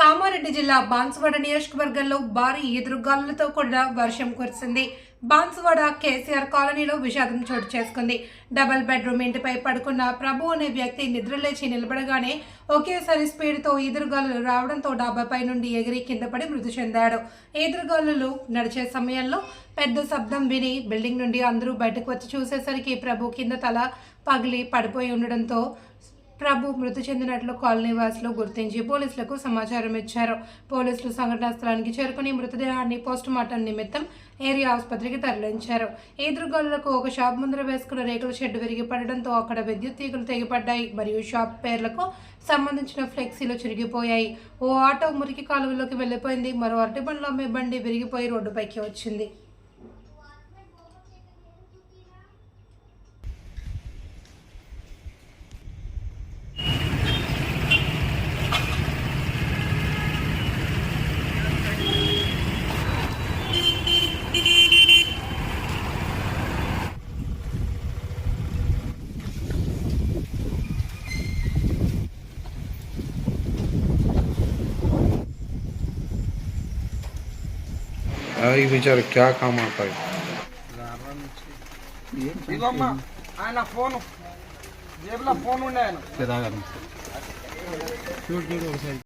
కామారెడ్డి జిల్లా బాన్సువాడ నియోజకవర్గంలో భారీ ఎదురుగాలులతో కూడిన వర్షం కురిసింది. బాన్సువాడ కేసీఆర్ కాలనీలో విషాదం చోటు చేసుకుంది. డబల్ బెడ్రూమ్ ఇంటిపై పడుకున్న ప్రభు అనే వ్యక్తి నిద్రలేచి నిలబడగానే ఒకేసారి స్పీడ్తో ఎదురుగాలులు రావడంతో డాబాపై నుండి ఎగిరి కింద పడి మృతి చెందాడు. ఎదురుగాలులు నడిచే సమయంలో పెద్ద శబ్దం విని బిల్డింగ్ నుండి అందరూ బయటకు వచ్చి చూసేసరికి ప్రభు కింద తల పగిలి పడిపోయి ఉండడంతో ప్రభు మృతి చెందినట్లు కాలనీ వాసులు గుర్తించి పోలీసులకు సమాచారం ఇచ్చారు. పోలీసులు సంఘటనా స్థలానికి చేరుకుని మృతదేహాన్ని పోస్టుమార్టం నిమిత్తం ఏరియా ఆసుపత్రికి తరలించారు. ఎదురుగాలులకు ఒక షాప్ ముందర వేసుకున్న రేకుల షెడ్ విరిగి పడడంతో అక్కడ విద్యుత్ తీగలు తెగిపడ్డాయి. మరియు షాప్ పేర్లకు సంబంధించిన ఫ్లెక్సీలు చిరిగిపోయాయి. ఓ ఆటో మురికి కాలువలోకి వెళ్ళిపోయింది. మరో అరటి బండ్లో అమ్మే బండి విరిగిపోయి రోడ్డుపైకి వచ్చింది. હા એ બિચારો ક્યાં કામ આપે? ఫోన్ ఫోన్ ఉన్నాయి